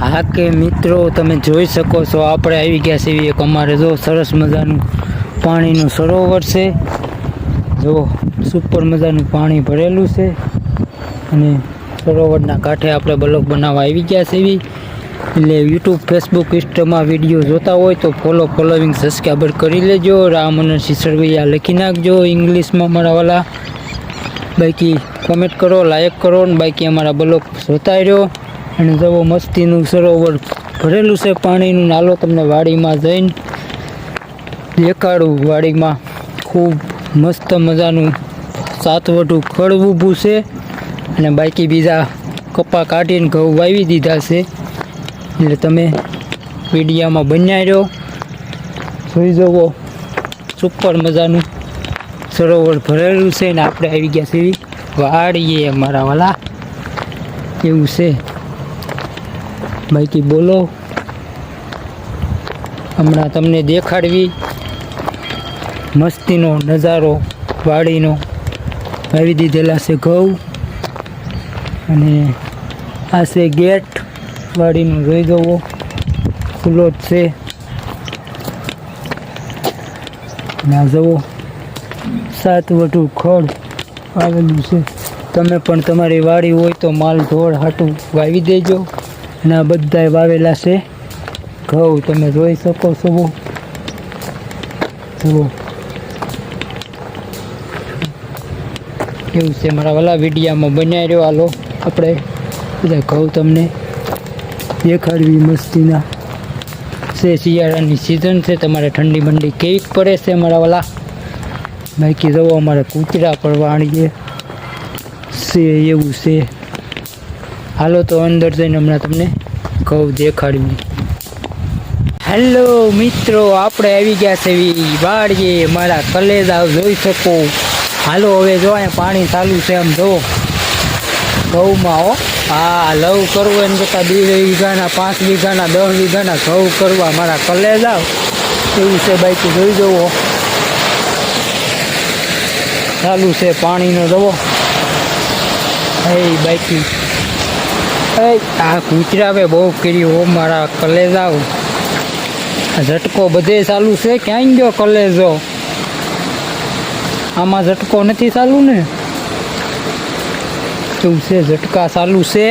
હા કે મિત્રો, તમે જોઈ શકો છો, આપણે આવી ગયા છે એક અમારે જો સરસ મજાનું પાણીનું સરોવર છે. જો સુપર મજાનું પાણી ભરેલું છે. અને સરોવરના કાંઠે આપણે બ્લોગ બનાવવા આવી ગયા છે એટલે યુટ્યુબ ફેસબુક ઇન્સ્ટામાં વીડિયો જોતા હોય તો ફોલો ફોલોવિંગ સબસ્ક્રાઈબર કરી લેજો. રામ અને સિસરવૈયા લખી નાખજો ઇંગ્લિશમાં મારા વાલા. બાકી કોમેન્ટ કરો લાઈક કરો ને બાકી અમારા બ્લોગ જોતા રહ્યો. અને જવો મસ્તીનું સરોવર ભરેલું છે. પાણીનું નાલો તમને વાડીમાં જઈને દેખાડું. વાડીમાં ખૂબ મસ્ત મજાનું સાતવટું ખડ ઊભું છે અને બાકી બીજા કપા કાઢીને ઘઉં વાવી દીધા છે. એટલે તમે વિડીયામાં બન્યા રહ્યો જોઈ જવો સુપર મજાનું સરોવર ભરેલું છે ને આપણે આવી ગયા છીએ. વાડીએ અમારા વાલા. એવું છે. બાકી બોલો. હમણાં તમને દેખાડવી. મસ્તીનો નજારો, વાડીનો. આવી દીધેલા છે ઘઉં. અને આ છે ગેટ. વાડીનો રોઈ જવો. ખુલ્લો જ છે. ના જવો સાત વટું ખડ આવેલું છે. તમે પણ તમારી વાડી હોય તો માલ ઢોળ હાટું વાવી દેજો. અને આ બધાય વાવેલા છે. ઘઉં તમે જોઈ શકો છો. જુઓ. એવું છે મારા વાલા વિડીયામાં બનાવી રહ્યો હાલો. આપણે બધા ઘઉં તમને દેખાડવી મસ્તીના. છે, શિયાળાની સિઝન છે. તમારે ઠંડી મંડી કેવી પડે છે મારા વાલા. બાકી જવો અમારે કૂતરા પડવા આણીએ છે, એવું છે. હાલો તો અંદર જઈને હમણાં તમને કહું દેખાડ્યું હેલો મિત્રો, આપણે આવી ગયા છે એવી વાડીએ. મારા કલેજા જોઈ શકો. હાલો, હવે જો અહીંયા પાણી ચાલુ છે આમ જો. ઘઉંમાં હો. હા લવ કરવું એમ કરતાં બે વીઘાના, પાંચ વીઘાના, દસ વીઘાના ઘઉં કરવા મારા કલેજા. એવું છે બાઈક જોઈ જવો ચાલુ છે પાણીનો જવો એ બાઈકી આ ગુજરાવે બહુ કર્યું હો, મારા કલેજા આ ઝટકો બધે ચાલુ છે, ક્યાંય ગયો કલેજો? આમાં ઝટકો નથી ચાલુ ને? શું છે, ઝટકા ચાલુ છે?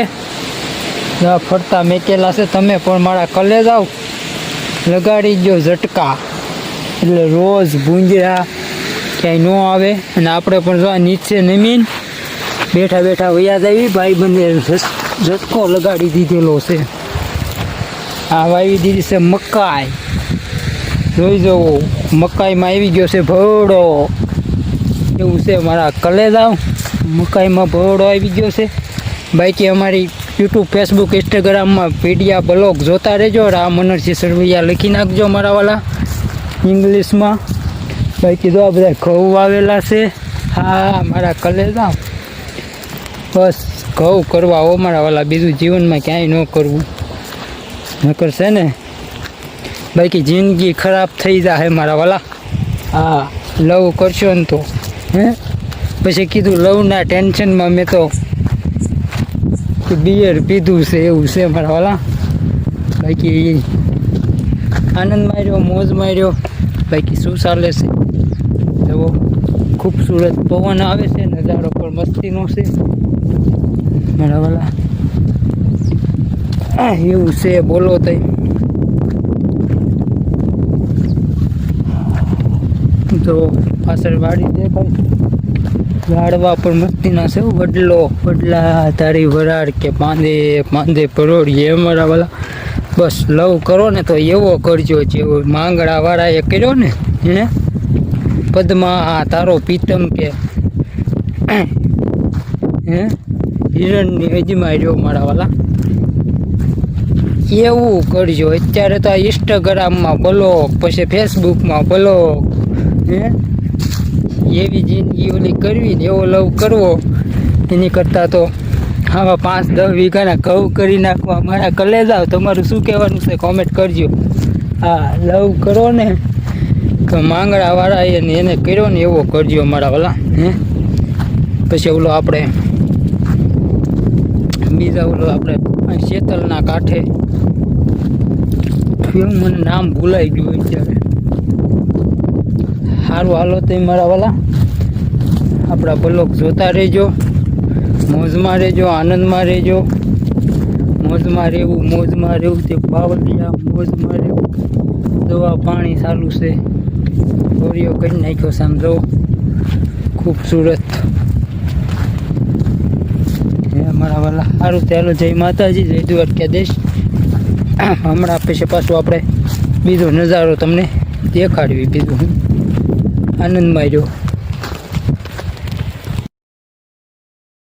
ફરતા મેકેલા છે તમે, પણ મારા કલેજ આવ લગાડી દો ઝટકા. એટલે રોજ ભૂંજરા ક્યાંય ન આવે. અને આપણે પણ જો નીચે નમીન બેઠા બેઠા વયા જાવી, ભાઈ બંને ઝટકો લગાડી દીધેલો છે. આ વાવી દીધી છે મકાઈ. જોઈ જવો મકાઈમાં આવી ગયો છે ભોળો એવું છે મારા કલેજાવ મકાઈમાં ભોળો આવી ગયો છે. બાકી અમારી યુટ્યુબ, ફેસબુક, ઇન્સ્ટાગ્રામમાં પીડિયા બ્લોગ જોતા રહેજો. રામ મનરસિંહ સરવૈયા લખી નાખજો મારા વાલા ઇંગ્લિશમાં. બાકી જો આ બધા ઘઉં વાવેલા છે. હા, મારા કલેજા બસ ઘઉં કરવા હો મારા વાલા બીજું જીવનમાં ક્યાંય ન કરવું. નકર છે ને બાકી જિંદગી ખરાબ થઈ જાય મારા વાલા. હા. લવ કરશો ને તો હે? પછી કીધું લવના ટેન્શનમાં મેં તો બિયર પીધું છે એવું છે મારા વાલા. બાકી આનંદ માર્યો મોજ માર્યો બાકી શું ચાલે છે? એવો ખૂબસૂરત પવન આવે છે નજારો પણ મસ્તીનો છે. મારા વાલા આ એવું છે, બોલો તઈ. તો પાછળ વાડી દેખાય. ઝાડવા પણ મસ્તીના છે વડલો. વડલા તારી વરાળ કે પાંદે પાંદે પરોડીએ અમારા વાલા. બસ, લવ કરો ને તો એવો કરજો જેવો માંગડા વાળાએ કર્યો ને, હે? પદ્મા, આ તારો પીતમ કે, હે? હિરણની અજમાઈ રહ્યો મારા વાલા. એવું કરજો. અત્યારે તો આ ઇન્સ્ટાગ્રામમાં બ્લોક પછી ફેસબુકમાં બ્લોક હે? એવી જિંદગી ઓલી કરવી ને એવો લવ કરવો. એની કરતાં તો આવા પાંચ, દસ વીઘાના ઘઉં કરી નાખવા મારા કલેજાવ તમારું શું કહેવાનું છે? કોમેન્ટ કરજો. હા લવ કરો ને માંગડાવાળા એને એને કર્યો ને એવો કરજો મારા વાલા. હે? પછી ઓલો આપણે બીજા ઓલો આપણે. શેતલના કાંઠે. એવું મને નામ ભૂલાઈ ગયું અત્યારે. સારું હાલો તો મારા વાલા. આપણા બ્લોક જોતા રહેજો. મોજમાં રહેજો, આનંદમાં રહેજો. મોજમાં રહેવું મોજમાં રહેવું, તે બાવલિયા મોજમાં રહેવું. દવા પાણી ચાલુ છે. દોરીઓ કરી નાખ્યો સમજો ખૂબસૂરત હે અમારા વાલા સારું ચાલો, જય માતાજી, જય દ્વારકાધીશ. હમણાં પછી પાછું આપણે બીજો નજારો તમને દેખાડવી બીજું હું આનંદમાં રહ્યો